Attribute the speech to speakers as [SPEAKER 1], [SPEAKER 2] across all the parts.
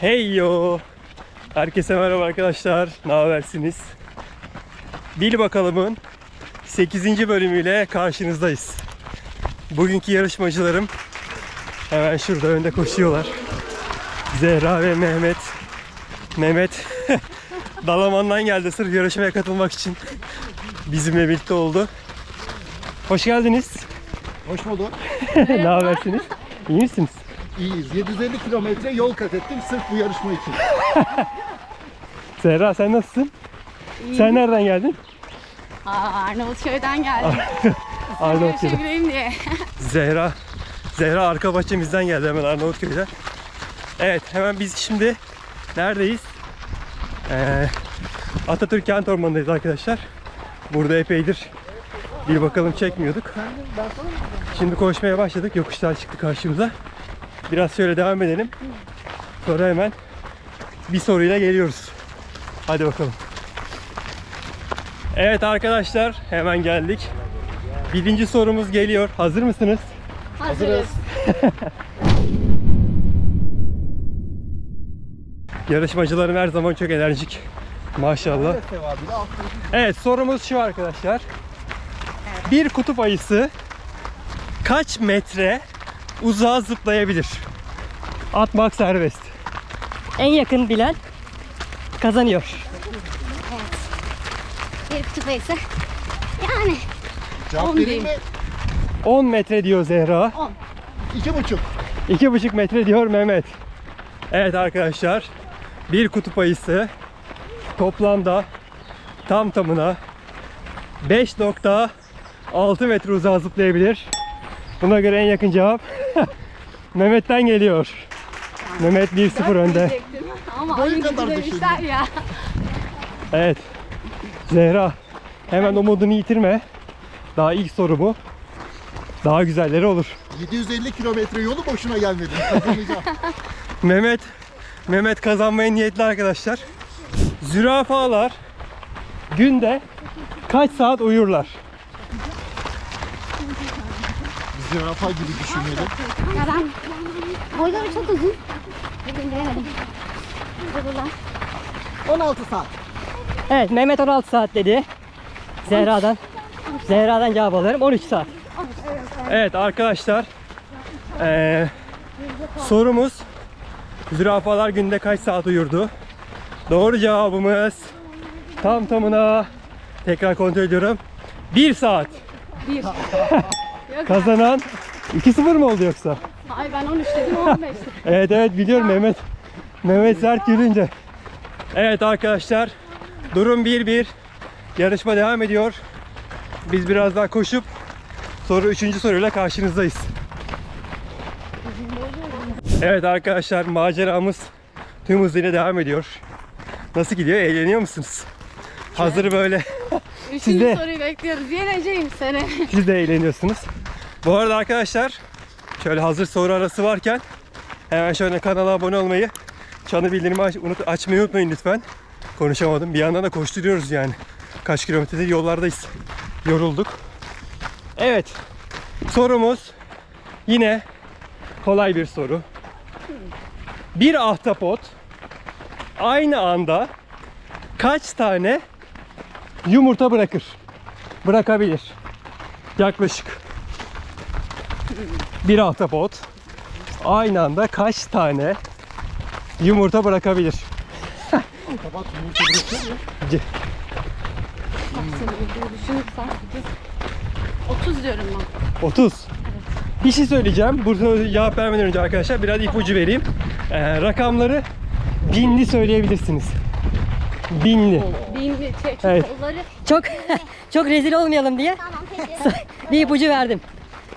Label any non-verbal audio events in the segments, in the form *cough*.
[SPEAKER 1] Hey yo. Herkese merhaba arkadaşlar. Ne habersiniz? Bil bakalımın 8. bölümüyle karşınızdayız. Bugünkü yarışmacılarım hemen şurada önde koşuyorlar. Zehra ve Mehmet. Mehmet *laughs* Dalaman'dan geldi sırf yarışmaya katılmak için. Bizimle birlikte oldu. Hoş geldiniz.
[SPEAKER 2] Hoş bulduk. *laughs*
[SPEAKER 1] ne habersiniz? İyi misiniz?
[SPEAKER 2] İyiyiz. 750 kilometre yol kat ettim sırf bu yarışma için. *laughs*
[SPEAKER 1] Zehra sen nasılsın? Sen nereden geldin?
[SPEAKER 3] Aa, Arnavutköy'den geldim. *laughs*
[SPEAKER 1] Arnavutköy'den.
[SPEAKER 3] Görüşebileyim diye. *laughs*
[SPEAKER 1] Zehra. Zehra arka bahçemizden geldi hemen Arnavutköy'den. Evet hemen biz şimdi neredeyiz? Ee, Atatürk Kent Ormanı'ndayız arkadaşlar. Burada epeydir bir bakalım çekmiyorduk. Şimdi koşmaya başladık. Yokuşlar çıktı karşımıza. Biraz şöyle devam edelim. Sonra hemen bir soruyla geliyoruz. Hadi bakalım. Evet arkadaşlar hemen geldik. Birinci sorumuz geliyor. Hazır mısınız?
[SPEAKER 3] Hazırız. *laughs*
[SPEAKER 1] Yarışmacılarım her zaman çok enerjik. Maşallah. Evet sorumuz şu arkadaşlar. Bir kutup ayısı kaç metre uzağa zıplayabilir? Atmak serbest.
[SPEAKER 4] En yakın bilen kazanıyor.
[SPEAKER 3] Bir kutup ayısı. Yani
[SPEAKER 2] Cevap
[SPEAKER 3] On
[SPEAKER 2] vereyim
[SPEAKER 3] değil.
[SPEAKER 2] mi?
[SPEAKER 1] 10 metre diyor Zehra.
[SPEAKER 2] İki buçuk.
[SPEAKER 1] 2,5 metre diyor Mehmet. Evet arkadaşlar. Bir kutup ayısı toplamda tam tamına 5.6 metre uzağa zıplayabilir. Buna göre en yakın cevap *laughs* Mehmet'ten geliyor. Mehmet 1-0 önde.
[SPEAKER 3] Ama aynı
[SPEAKER 2] kadar
[SPEAKER 3] demişler ya.
[SPEAKER 1] Evet. Zehra hemen umudunu yitirme. Daha ilk soru bu. Daha güzelleri olur.
[SPEAKER 2] 750 kilometre yolu boşuna gelmedim. Kazanacağım. *laughs*
[SPEAKER 1] Mehmet Mehmet kazanmaya niyetli arkadaşlar. Zürafalar günde kaç saat uyurlar?
[SPEAKER 2] zürafa gibi düşünmeli.
[SPEAKER 3] Ya ben boyları çok uzun. Bugün bilemedim. Zorlar.
[SPEAKER 2] 16 saat.
[SPEAKER 4] Evet Mehmet 16 saat dedi. Zehra'dan. Zehra'dan cevap alırım 13 saat.
[SPEAKER 1] Evet arkadaşlar. Ee, sorumuz zürafalar günde kaç saat uyurdu? Doğru cevabımız tam tamına tekrar kontrol ediyorum. 1 saat.
[SPEAKER 3] 1. *laughs*
[SPEAKER 1] Kazanan 2-0 mı oldu yoksa?
[SPEAKER 3] Ay ben 13 dedim 15 dedim. *laughs*
[SPEAKER 1] Evet evet biliyorum Mehmet. Mehmet sert gülünce. Evet arkadaşlar. Durum 1-1. Yarışma devam ediyor. Biz biraz daha koşup sonra 3. soruyla karşınızdayız. Evet arkadaşlar maceramız tüm hızıyla devam ediyor. Nasıl gidiyor? Eğleniyor musunuz? Hazır böyle
[SPEAKER 3] Üçüncü
[SPEAKER 1] de-
[SPEAKER 3] soruyu bekliyoruz. Yeneceğim seni.
[SPEAKER 1] siz de eğleniyorsunuz. Bu arada arkadaşlar şöyle hazır soru arası varken hemen şöyle kanala abone olmayı, çanı bildirimi aç, unut, açmayı unutmayın lütfen. Konuşamadım. Bir yandan da koşturuyoruz yani. Kaç kilometredir yollardayız. Yorulduk. Evet. Sorumuz yine kolay bir soru. Bir ahtapot aynı anda kaç tane yumurta bırakır? Bırakabilir. Yaklaşık. Bir ahtapot aynı anda kaç tane yumurta bırakabilir?
[SPEAKER 2] Tabak yumurta bırakıyor mu?
[SPEAKER 3] Düşünürsen 30 diyorum ben.
[SPEAKER 1] 30. Bir şey söyleyeceğim. Burada cevap vermeden önce arkadaşlar biraz ipucu vereyim. Ee, rakamları binli söyleyebilirsiniz. Binli.
[SPEAKER 3] Bin çek
[SPEAKER 1] Evet.
[SPEAKER 4] Çok *laughs* çok rezil olmayalım diye *laughs* bir ipucu verdim.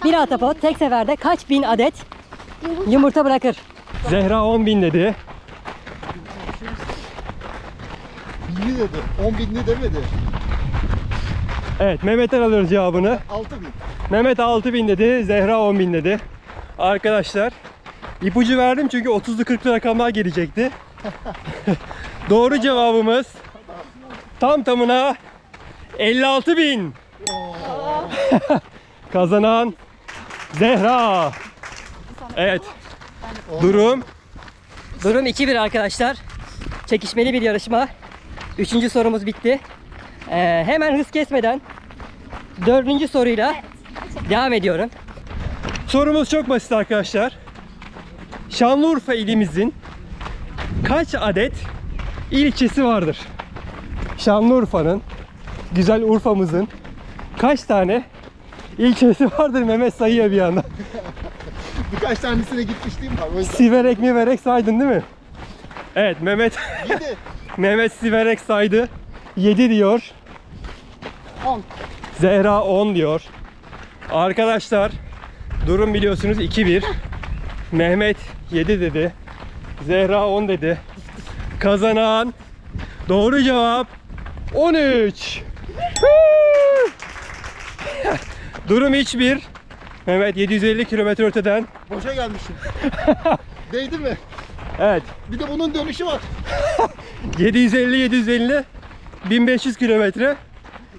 [SPEAKER 4] Bir atapot tek seferde kaç bin adet yumurta bırakır?
[SPEAKER 1] Zehra 10 bin dedi.
[SPEAKER 2] Binli dedi. 10 binli demedi.
[SPEAKER 1] Evet Mehmet'ten alıyoruz cevabını.
[SPEAKER 2] 6 bin.
[SPEAKER 1] Mehmet 6 bin dedi. Zehra 10 bin dedi. Arkadaşlar ipucu verdim çünkü 30'lu 40'lı rakamlar gelecekti. *laughs* Doğru cevabımız tam tamına 56 bin. *laughs* Kazanan Zehra. Evet. Durum
[SPEAKER 4] Durum 2-1 arkadaşlar. Çekişmeli bir yarışma. Üçüncü sorumuz bitti. Ee, hemen hız kesmeden dördüncü soruyla devam ediyorum.
[SPEAKER 1] Sorumuz çok basit arkadaşlar. Şanlıurfa ilimizin kaç adet ilçesi vardır? Şanlıurfa'nın, güzel Urfa'mızın kaç tane ilçesi vardır Mehmet sayıyor bir anda. *laughs*
[SPEAKER 2] Birkaç tanesine gitmişliğim var. O yüzden.
[SPEAKER 1] Siverek mi verek saydın değil mi? Evet Mehmet
[SPEAKER 2] Yedi. *laughs*
[SPEAKER 1] Mehmet Siverek saydı. 7 diyor.
[SPEAKER 3] 10.
[SPEAKER 1] Zehra 10 diyor. Arkadaşlar durum biliyorsunuz 2-1. Mehmet 7 dedi. Zehra 10 dedi. Kazanan doğru cevap 13. durum 3-1. Mehmet 750 kilometre öteden.
[SPEAKER 2] Boşa gelmişim. *laughs* Değdi mi?
[SPEAKER 1] Evet.
[SPEAKER 2] Bir de bunun dönüşü var.
[SPEAKER 1] 750 750 1500 kilometre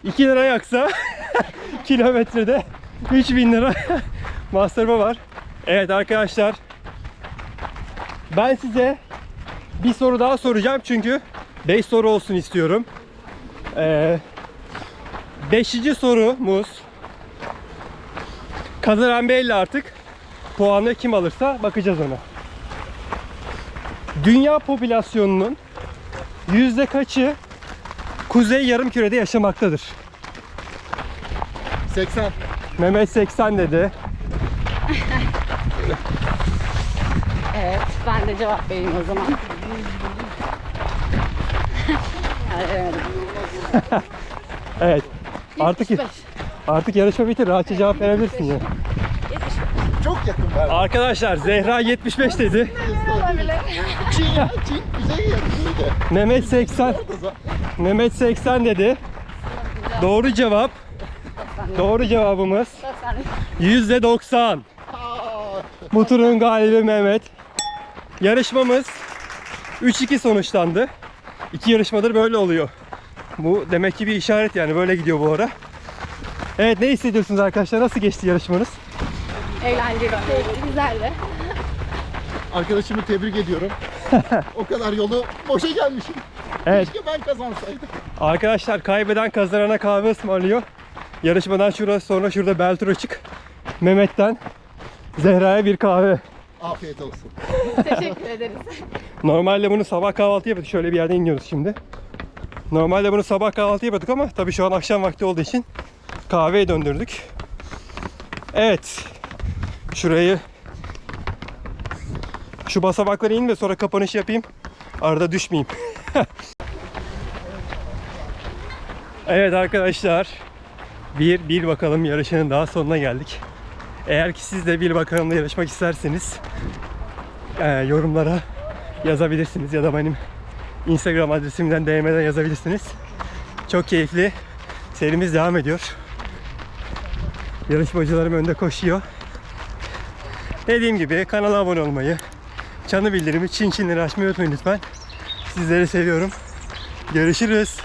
[SPEAKER 1] 2 lira yaksa *laughs* kilometrede 3000 lira *laughs* masrafı var. Evet arkadaşlar ben size bir soru daha soracağım çünkü 5 soru olsun istiyorum. Ee, beşinci sorumuz kazanan belli artık. Puanı kim alırsa bakacağız ona. Dünya popülasyonunun yüzde kaçı kuzey yarımkürede yaşamaktadır?
[SPEAKER 2] 80.
[SPEAKER 1] Mehmet 80 dedi.
[SPEAKER 3] Evet ben de cevap vereyim o zaman. evet.
[SPEAKER 1] Evet. Artık
[SPEAKER 3] 75.
[SPEAKER 1] artık yarışma bitir. Rahatça cevap verebilirsin ya.
[SPEAKER 2] Çok yakın var.
[SPEAKER 1] Arkadaşlar Zehra 75 dedi.
[SPEAKER 2] Çin ya. Çin. Kuzey ya. Kuzeyde.
[SPEAKER 1] Mehmet 80. Mehmet 80 dedi. Doğru cevap. Doğru cevabımız yüzde 90. Bu turun galibi Mehmet. Yarışmamız 3-2 sonuçlandı. İki yarışmadır böyle oluyor. Bu demek ki bir işaret yani böyle gidiyor bu ara. Evet ne hissediyorsunuz arkadaşlar? Nasıl geçti yarışmanız?
[SPEAKER 3] Eğlenceli. Güzeldi.
[SPEAKER 2] Arkadaşımı tebrik ediyorum. *laughs* o kadar yolu boşa gelmişim.
[SPEAKER 1] Evet
[SPEAKER 2] Keşke ben kazansaydım.
[SPEAKER 1] arkadaşlar kaybeden kazanana kahve ısmarlıyor. Yarışmadan şurası sonra şurada Beltur açık. Mehmet'ten Zehra'ya bir kahve.
[SPEAKER 2] Afiyet olsun.
[SPEAKER 3] Teşekkür ederiz.
[SPEAKER 1] Normalde bunu sabah kahvaltı yapıyorduk. Şöyle bir yerden iniyoruz şimdi. Normalde bunu sabah kahvaltı yapıyorduk ama tabii şu an akşam vakti olduğu için kahveye döndürdük. Evet. Şurayı şu basamakları in ve sonra kapanış yapayım. Arada düşmeyeyim. *laughs* evet arkadaşlar. Bir bil bakalım yarışının daha sonuna geldik. Eğer ki siz de bil bakalımla yarışmak isterseniz e, yorumlara yazabilirsiniz ya da benim Instagram adresimden DM'den yazabilirsiniz. Çok keyifli. Serimiz devam ediyor. Yarışmacılarım önde koşuyor. Dediğim gibi kanala abone olmayı, çanı bildirimi, çin çinleri açmayı unutmayın lütfen. Sizleri seviyorum. Görüşürüz.